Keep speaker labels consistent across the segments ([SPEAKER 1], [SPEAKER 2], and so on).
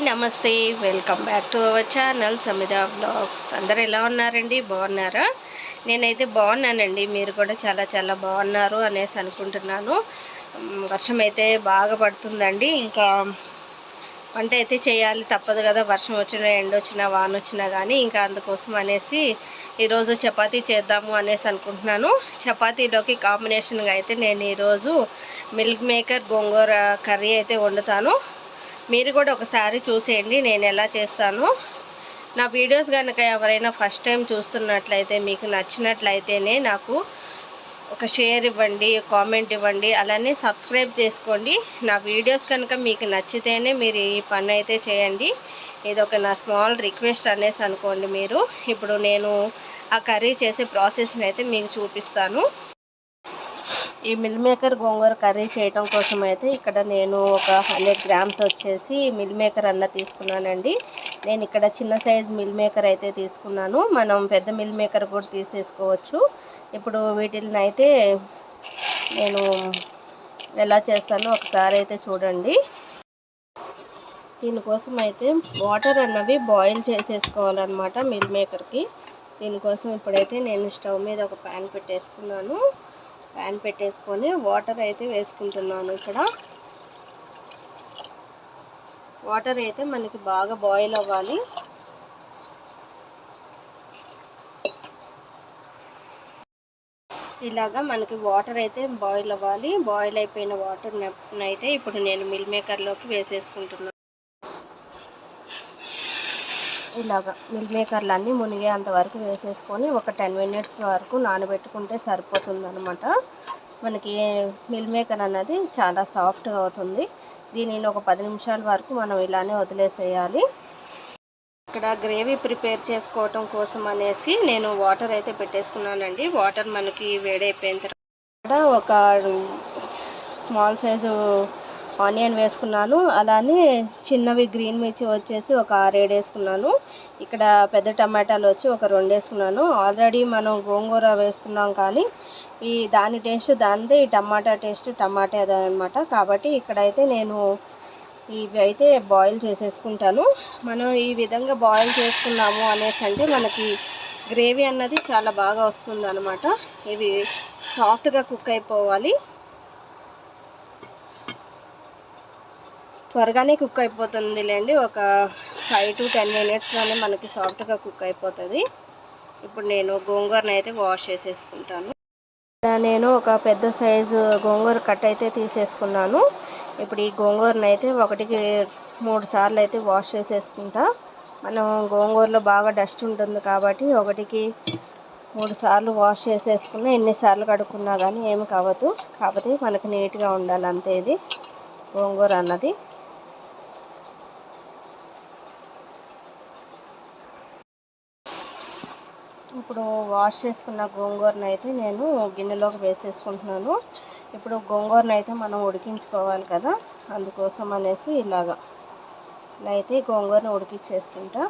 [SPEAKER 1] నమస్తే welcome back to our channel Samitha blogs. అందరు ఎలా ఉన్నారండి? బాగున్నారా? నేనైతే బాగున్నానండి. మీరు కూడా చాలా చాలా బాగున్నారు అనేసి అనుకుంటున్నాను. వర్షం అయితే బాగా పడుతుందండి. ఇంకా వంట అయితే చేయాలి తప్పదు కదా. వర్షం వచ్చినా ఎండ వచ్చినా వాన వచ్చినా కానీ ఇంకా అందుకోసం అనేసి ఈరోజు చపాతీ చేద్దాము అనేసి అనుకుంటున్నాను. చపాతీలోకి కాంబినేషన్గా అయితే నేను ఈరోజు మిల్క్ మేకర్ గోంగూర కర్రీ అయితే వండుతాను. మీరు కూడా ఒకసారి చూసేయండి నేను ఎలా చేస్తాను. నా వీడియోస్ కనుక ఎవరైనా ఫస్ట్ టైం చూస్తున్నట్లయితే మీకు నచ్చినట్లయితేనే నాకు ఒక షేర్ ఇవ్వండి కామెంట్ ఇవ్వండి అలానే సబ్స్క్రైబ్ చేసుకోండి. నా వీడియోస్ కనుక మీకు నచ్చితేనే మీరు ఈ పని అయితే చేయండి. ఇది ఒక నా స్మాల్ రిక్వెస్ట్ అనేసి అనుకోండి మీరు. ఇప్పుడు నేను ఆ కర్రీ చేసే ప్రాసెస్ని అయితే మీకు చూపిస్తాను. ఈ మిల్ మేకర్ గోంగూర కర్రీ చేయటం కోసం అయితే ఇక్కడ నేను ఒక హండ్రెడ్ గ్రామ్స్ వచ్చేసి మిల్ మేకర్ అన్న తీసుకున్నానండి. నేను ఇక్కడ చిన్న సైజ్ మిల్ మేకర్ అయితే తీసుకున్నాను. మనం పెద్ద మిల్ మేకర్ కూడా తీసేసుకోవచ్చు. ఇప్పుడు వీటిని అయితే నేను ఎలా చేస్తానో ఒకసారి అయితే చూడండి. దీనికోసం అయితే వాటర్ అన్నవి బాయిల్ చేసేసుకోవాలన్నమాట మిల్ మేకర్కి. దీనికోసం ఇప్పుడైతే నేను స్టవ్ మీద ఒక ప్యాన్ పెట్టేసుకున్నాను. ప్యాన్ పెట్టేసుకొని వాటర్ అయితే వేసుకుంటున్నాను ఇక్కడ. వాటర్ అయితే మనకి బాగా బాయిల్ అవ్వాలి. ఇలాగా మనకి వాటర్ అయితే బాయిల్ అవ్వాలి. బాయిల్ అయిపోయిన వాటర్ అయితే ఇప్పుడు నేను మిల్ మేకర్లోకి వేసేసుకుంటున్నాను ఇలాగా మిల్ మేకర్లు అన్నీ మునిగేంత వరకు వేసేసుకొని ఒక టెన్ మినిట్స్ వరకు నానబెట్టుకుంటే సరిపోతుంది అనమాట మనకి మిల్ మేకర్ అన్నది చాలా సాఫ్ట్గా అవుతుంది. దీనిని ఒక పది నిమిషాల వరకు మనం ఇలానే వదిలేసేయాలి. ఇక్కడ గ్రేవీ ప్రిపేర్ చేసుకోవటం కోసం అనేసి నేను వాటర్ అయితే పెట్టేసుకున్నానండి. వాటర్ మనకి వేడైపోయిన తర్వాత ఒక స్మాల్ సైజు ఆనియన్ వేసుకున్నాను. అలానే చిన్నవి గ్రీన్ మిర్చి వచ్చేసి ఒక ఆరేడు వేసుకున్నాను. ఇక్కడ పెద్ద టమాటాలు వచ్చి ఒక రెండు వేసుకున్నాను. ఆల్రెడీ మనం గోంగూర వేస్తున్నాం కానీ ఈ దాని టేస్ట్ దానిదే ఈ టమాటా టేస్ట్ టమాటా అనమాట కాబట్టి ఇక్కడైతే నేను ఇవి అయితే బాయిల్ చేసేసుకుంటాను. మనం ఈ విధంగా బాయిల్ చేసుకున్నాము అనేసి అంటే మనకి గ్రేవీ అన్నది చాలా బాగా వస్తుంది అనమాట ఇవి సాఫ్ట్గా కుక్ అయిపోవాలి. త్వరగానే కుక్ అయిపోతుంది లేండి ఒక ఫైవ్ టు టెన్ మినిట్స్లోనే మనకి సాఫ్ట్గా కుక్ అయిపోతుంది. ఇప్పుడు నేను గోంగూరను అయితే వాష్ చేసేసుకుంటాను. నేను ఒక పెద్ద సైజు గోంగూర కట్ అయితే తీసేసుకున్నాను. ఇప్పుడు ఈ గోంగూరను అయితే ఒకటికి మూడు సార్లు అయితే వాష్ చేసేసుకుంటా. మనం గోంగూరలో బాగా డస్ట్ ఉంటుంది కాబట్టి ఒకటికి మూడు సార్లు వాష్ చేసేసుకున్నా ఎన్నిసార్లు కడుక్కున్నా కానీ ఏమి కావద్దు కాకపోతే మనకి నీట్గా ఉండాలి అంతే ఇది గోంగూర అన్నది. ఇప్పుడు వాష్ చేసుకున్న గోంగూరను అయితే నేను గిన్నెలోకి వేసేసుకుంటున్నాను. ఇప్పుడు గోంగూరను అయితే మనం ఉడికించుకోవాలి కదా అందుకోసం అనేసి ఇలాగా. ఇలా అయితే గోంగూరను ఉడికించేసుకుంటా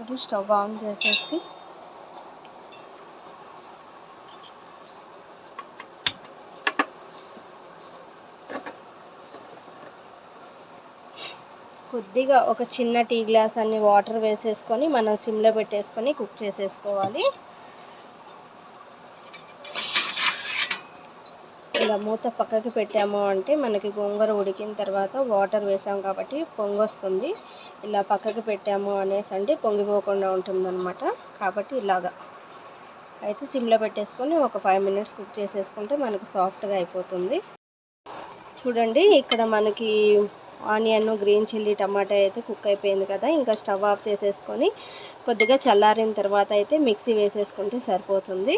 [SPEAKER 1] ఇప్పుడు స్టవ్ ఆన్ చేసేసి కొద్దిగా ఒక చిన్న టీ గ్లాస్ అన్ని వాటర్ వేసేసుకొని మనం సిమ్లో పెట్టేసుకొని కుక్ చేసేసుకోవాలి. ఇలా మూత పక్కకి పెట్టాము అంటే మనకి గోంగూర ఉడికిన తర్వాత వాటర్ వేసాం కాబట్టి పొంగొస్తుంది ఇలా పక్కకి పెట్టాము అనేసి అంటే పొంగిపోకుండా ఉంటుందన్నమాట. కాబట్టి ఇలాగా. అయితే సిమ్లో పెట్టేసుకొని ఒక ఫైవ్ మినిట్స్ కుక్ చేసేసుకుంటే మనకు సాఫ్ట్గా అయిపోతుంది. చూడండి ఇక్కడ మనకి ఆనియన్ గ్రీన్ చిల్లీ టమాటా అయితే కుక్ అయిపోయింది కదా. ఇంకా స్టవ్ ఆఫ్ చేసేసుకొని కొద్దిగా చల్లారిన తర్వాత అయితే మిక్సీ వేసేసుకుంటే సరిపోతుంది.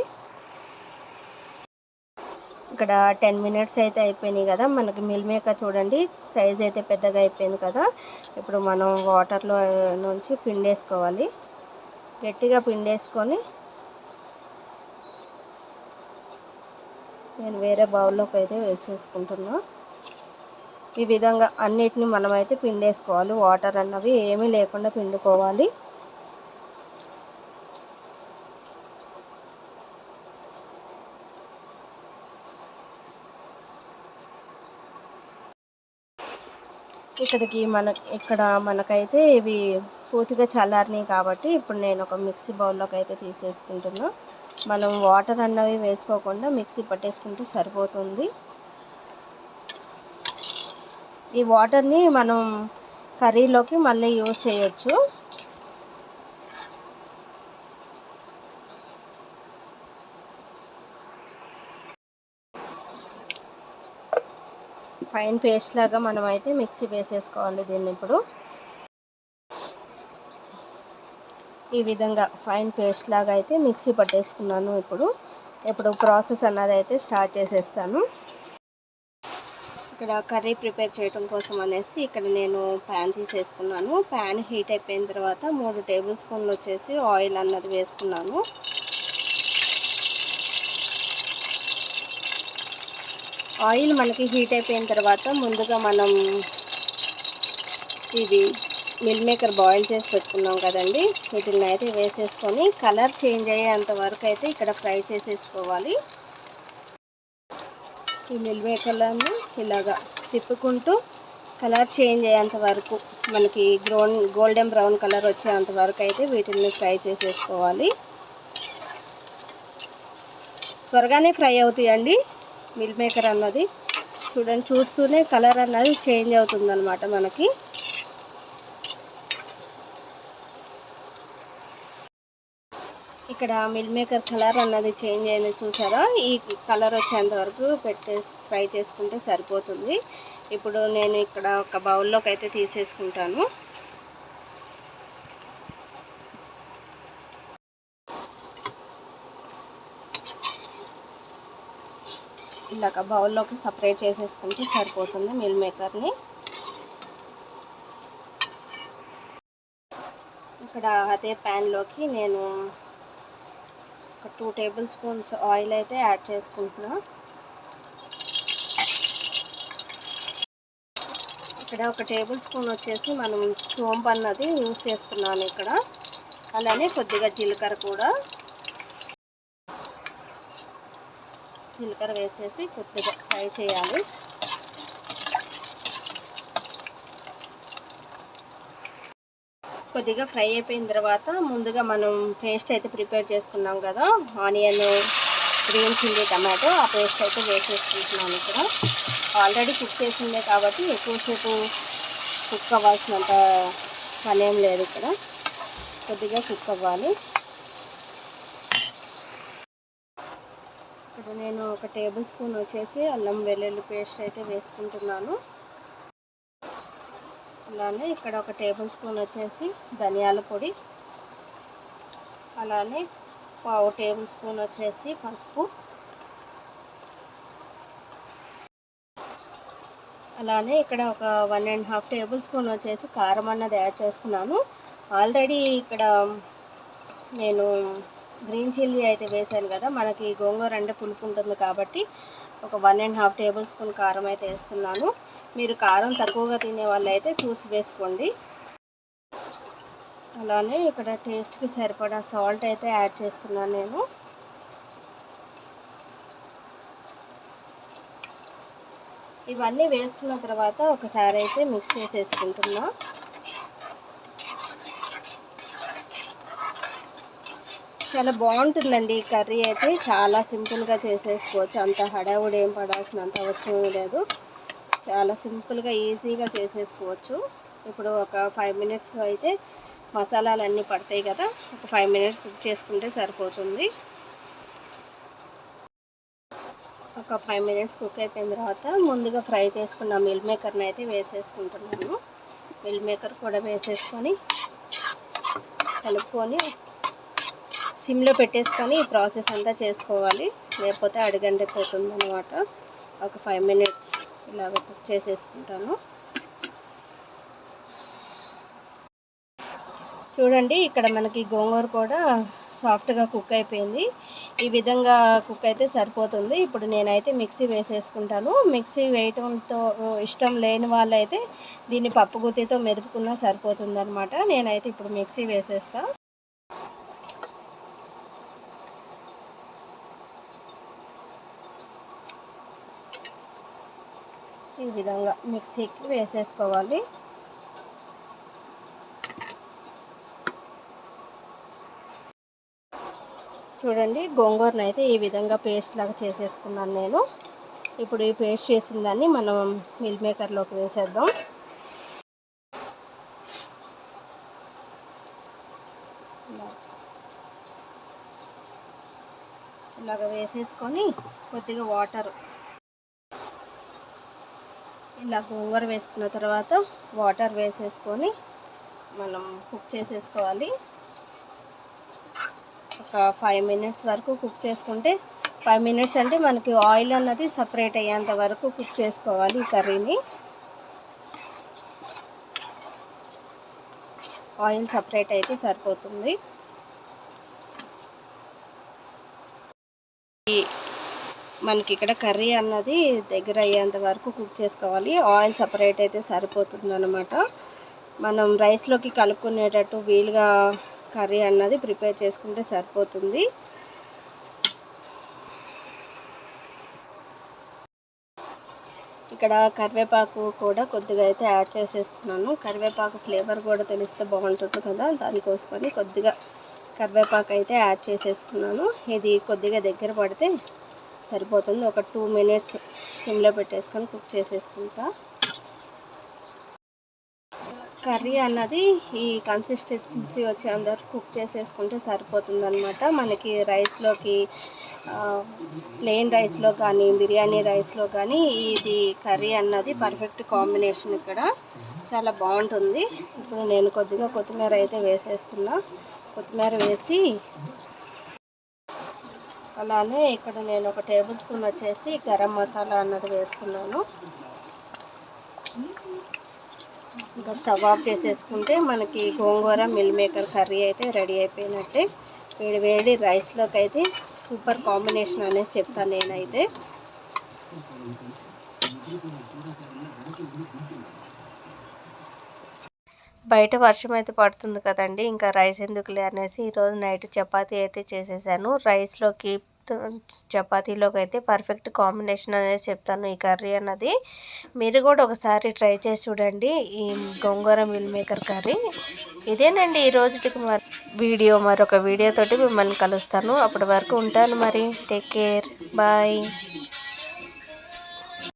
[SPEAKER 1] ఇక్కడ టెన్ మినిట్స్ అయితే అయిపోయినాయి కదా. మనకి మిల్ మేకర్ చూడండి సైజ్ అయితే పెద్దగా అయిపోయింది కదా. ఇప్పుడు మనం వాటర్లో నుంచి పిండేసుకోవాలి. గట్టిగా పిండేసుకొని నేను వేరే బౌల్లోకి అయితే వేసేసుకుంటున్నాను ఈ విధంగా అన్నిటిని మనమైతే పిండేసుకోవాలి. వాటర్ అన్నవి ఏమీ లేకుండా పిండుకోవాలి. ఇక్కడికి మన ఇక్కడ మనకైతే ఇవి పూర్తిగా చల్లారినాయి కాబట్టి ఇప్పుడు నేను ఒక మిక్సీ బౌల్లోకి అయితే తీసేసుకుంటున్నాను మనం వాటర్ అన్నవి వేసుకోకుండా మిక్సీ పట్టేసుకుంటే సరిపోతుంది. ఈ వాటర్ని మనం కర్రీలోకి మళ్ళీ యూస్ చేయొచ్చు. ఫైన్ పేస్ట్ లాగా మనం అయితే మిక్సీ వేసేసుకోవాలి దీన్ని ఇప్పుడు. ఈ విధంగా ఫైన్ పేస్ట్ లాగా అయితే మిక్సీ పట్టేసుకున్నాను ఇప్పుడు. ఇప్పుడు ప్రాసెస్ అన్నది అయితే స్టార్ట్ చేసేస్తాను. ఇక్కడ కర్రీ ప్రిపేర్ చేయడం కోసం అనేసి ఇక్కడ నేను ప్యాన్ తీసేసుకున్నాను. ప్యాన్ హీట్ అయిపోయిన తర్వాత మూడు టేబుల్ స్పూన్లు వచ్చేసి ఆయిల్ అన్నది వేసుకున్నాను. ఆయిల్ మనకి హీట్ అయిపోయిన తర్వాత ముందుగా మనం ఇది మిల్ మేకర్ బాయిల్ చేసి పెట్టుకున్నాం కదండి. వీటిని అయితే వేసేసుకొని కలర్ చేంజ్ అయ్యేంత వరకు అయితే ఇక్కడ ఫ్రై చేసేసుకోవాలి. ఈ మిల్ మేకర్లను ఇలాగా తిప్పుకుంటూ కలర్ చేంజ్ అయ్యేంత వరకు మనకి గ్రౌన్ గోల్డెన్ బ్రౌన్ కలర్ వచ్చేంత వరకు అయితే వీటిని ఫ్రై చేసేసుకోవాలి. త్వరగానే ఫ్రై అవుతాయండి. మిల్ మేకర్ అన్నది చూడండి చూస్తూనే కలర్ అన్నది చేంజ్ అవుతుందన్నమాట మనకి. ఇక్కడ మిల్ మేకర్ కలర్ అన్నది చేంజ్ అయింది చూసారా? ఈ కలర్ వచ్చేంత వరకు పెట్టే ఫ్రై చేసుకుంటే సరిపోతుంది. ఇప్పుడు నేను ఇక్కడ ఒక బౌల్లోకి అయితే తీసేసుకుంటాను. ఇలాగ బౌల్లోకి సపరేట్ చేసేసుకుంటే సరిపోతుంది మిల్ మేకర్ని. ఇక్కడ అదే ప్యాన్లోకి నేను ఒక టూ టేబుల్ స్పూన్స్ ఆయిల్ అయితే యాడ్ చేసుకుంటున్నా. ఇక్కడ ఒక టేబుల్ స్పూన్ వచ్చేసి మనం సోంపు అన్నది యూస్ చేస్తున్నాను ఇక్కడ. అలానే కొద్దిగా జీలకర్ర కూడా. జీలకర్ర వేసేసి కొద్దిగా ఫ్రై చేయాలి. కొద్దిగా ఫ్రై అయిపోయిన తర్వాత ముందుగా మనం పేస్ట్ అయితే ప్రిపేర్ చేసుకున్నాం కదా ఆనియన్ గ్రీన్ చిల్లీ టమాటో ఆ పేస్ట్ అయితే వేసేసుకుంటున్నాను ఇక్కడ. ఆల్రెడీ కుక్ చేసిందే కాబట్టి ఎక్కువసేపు కుక్ అవ్వాల్సినంత పనేం లేదు ఇక్కడ. కొద్దిగా కుక్ అవ్వాలి. ఇప్పుడు నేను ఒక టేబుల్ స్పూన్ వచ్చేసి అల్లం వెల్లుల్లి పేస్ట్ అయితే వేసుకుంటున్నాను. అలానే ఇక్కడ ఒక టేబుల్ స్పూన్ వచ్చేసి ధనియాల పొడి. అలానే పావు టేబుల్ స్పూన్ వచ్చేసి పసుపు. అలానే ఇక్కడ ఒక one and half tablespoon వచ్చేసి కారం అన్నది యాడ్ చేస్తున్నాను. ఆల్రెడీ ఇక్కడ నేను గ్రీన్ చిల్లీ అయితే వేసాను కదా మనకి గోంగూర అంటే పులుపు ఉంటుంది కాబట్టి ఒక one and half tablespoon కారం అయితే వేస్తున్నాను. మీరు కారం తక్కువగా తినే వాళ్ళు అయితే చూసి వేసుకోండి. అలానే ఇక్కడ టేస్ట్కి సరిపడా సాల్ట్ అయితే యాడ్ చేస్తున్నాను నేను. ఇవన్నీ వేసుకున్న తర్వాత ఒకసారి అయితే మిక్స్ చేసేసుకుంటున్నా. చాలా బాగుంటుందండి ఈ కర్రీ అయితే. చాలా సింపుల్గా చేసేసుకోవచ్చు. అంత హడావుడు ఏం పడాల్సినంత అవసరం లేదు. చాలా సింపుల్గా ఈజీగా చేసేసుకోవచ్చు. ఇప్పుడు ఒక ఫైవ్ మినిట్స్ అయితే మసాలాలు అన్నీ పడతాయి కదా ఒక ఫైవ్ మినిట్స్ కుక్ చేసుకుంటే సరిపోతుంది. ఒక ఫైవ్ మినిట్స్ కుక్ అయిపోయిన తర్వాత ముందుగా ఫ్రై చేసుకున్న మిల్ మేకర్ని అయితే వేసేసుకుంటున్నాను. మిల్ మేకర్ కూడా వేసేసుకొని కలుపుకొని సిమ్లో పెట్టేసుకొని ఈ ప్రాసెస్ అంతా చేసుకోవాలి. లేకపోతే అడిగండిపోతుంది అనమాట ఒక ఫైవ్ మినిట్స్ ఇలాగ కుక్ చేసేసుకుంటాను. చూడండి ఇక్కడ మనకి గోంగూర కూడా సాఫ్ట్గా కుక్ అయిపోయింది. ఈ విధంగా కుక్ అయితే సరిపోతుంది. ఇప్పుడు నేనైతే మిక్సీ వేసేసుకుంటాను. మిక్సీ వేయటంతో ఇష్టం లేని వాళ్ళైతే దీన్ని పప్పు గుత్తితో మెదుపుకున్నా సరిపోతుంది అనమాట నేనైతే ఇప్పుడు మిక్సీ వేసేస్తాను ఈ విధంగా మిక్సీకి వేసేసుకోవాలి. చూడండి గోంగూరను అయితే ఈ విధంగా పేస్ట్ లాగా చేసేసుకున్నాను నేను. ఇప్పుడు ఈ పేస్ట్ చేసిన దాన్ని మనం మిల్ మేకర్లోకి వేసేద్దాం. ఇలాగ వేసేసుకొని కొద్దిగా వాటర్ ఇలా ఓవర్ వేసుకున్న తర్వాత వాటర్ వేసేసుకొని మనం కుక్ చేసేసుకోవాలి. ఒక ఫైవ్ మినిట్స్ వరకు కుక్ చేసుకుంటే ఫైవ్ మినిట్స్ అంటే మనకి ఆయిల్ అన్నది సపరేట్ అయ్యేంత వరకు కుక్ చేసుకోవాలి ఈ కర్రీని. ఆయిల్ సపరేట్ అయితే సరిపోతుంది. మనకి ఇక్కడ కర్రీ అన్నది దగ్గర అయ్యేంత వరకు కుక్ చేసుకోవాలి. ఆయిల్ సపరేట్ అయితే సరిపోతుందనమాట మనం రైస్లోకి కలుపుకునేటట్టు వీలుగా కర్రీ అన్నది ప్రిపేర్ చేసుకుంటే సరిపోతుంది. ఇక్కడ కరివేపాకు కూడా కొద్దిగా అయితే యాడ్ చేసేస్తున్నాను. కరివేపాకు ఫ్లేవర్ కూడా తెలిస్తే బాగుంటుంది కదా దానికోసమని కొద్దిగా కరివేపాకు అయితే యాడ్ చేసేసుకున్నాను. ఇది కొద్దిగా దగ్గర పడితే సరిపోతుంది. ఒక టూ మినిట్స్ సిమ్లో పెట్టేసుకొని కుక్ చేసేసుకుంటా. కర్రీ అన్నది ఈ కన్సిస్టెన్సీ వచ్చేంత కుక్ చేసేసుకుంటే సరిపోతుందనమాట మనకి రైస్లోకి ప్లెయిన్ రైస్లో కానీ బిర్యానీ రైస్లో కానీ ఇది కర్రీ అన్నది పర్ఫెక్ట్ కాంబినేషన్ ఇక్కడ. చాలా బాగుంటుంది. ఇప్పుడు నేను కొద్దిగా కొత్తిమీర అయితే వేసేస్తున్నా. కొత్తిమీర వేసి అలానే ఇక్కడ నేను ఒక టేబుల్ స్పూన్ వచ్చేసి గరం మసాలా అన్నది వేస్తున్నాను. ఇంకా స్టవ్ ఆఫ్ చేసేసుకుంటే మనకి గోంగూర మిల్ మేకర్ కర్రీ అయితే రెడీ అయిపోయినట్టే. వేడి వేడి రైస్లోకి అయితే సూపర్ కాంబినేషన్ అనేసి చెప్తాను నేనైతే. బయట వర్షం అయితే పడుతుంది కదండి. ఇంకా రైస్ ఎందుకులే అనేసి ఈరోజు నైట్ చపాతీ అయితే చేసేసాను. రైస్లోకి చపాతీలోకి అయితే పర్ఫెక్ట్ కాంబినేషన్ అనేది చెప్తాను ఈ కర్రీ అన్నది. మీరు కూడా ఒకసారి ట్రై చేసి చూడండి ఈ గోంగూర మిల్ మేకర్ కర్రీ. ఇదేనండి ఈ రోజుకి మరి వీడియో. మరొక వీడియోతోటి మిమ్మల్ని కలుస్తాను. అప్పటి వరకు ఉంటాను మరి. Take care bye